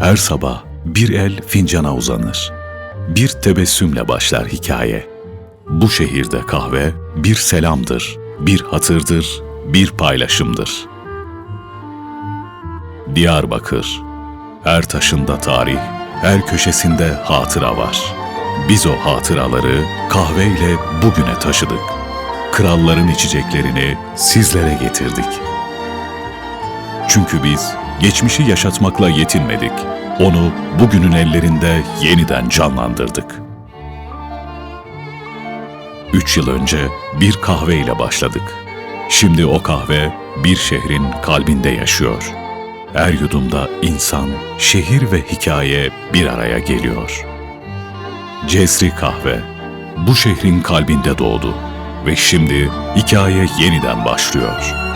Her sabah bir el fincana uzanır. Bir tebessümle başlar hikaye. Bu şehirde kahve bir selamdır, bir hatırdır, bir paylaşımdır. Diyarbakır, her taşında tarih, her köşesinde hatıra var. Biz o hatıraları kahveyle bugüne taşıdık. Kralların içeceklerini sizlere getirdik. Çünkü biz geçmişi yaşatmakla yetinmedik. Onu bugünün ellerinde yeniden canlandırdık. Üç yıl önce bir kahveyle başladık. Şimdi o kahve bir şehrin kalbinde yaşıyor. Her yudumda insan, şehir ve hikaye bir araya geliyor. Cesri Kahve bu şehrin kalbinde doğdu ve şimdi hikaye yeniden başlıyor.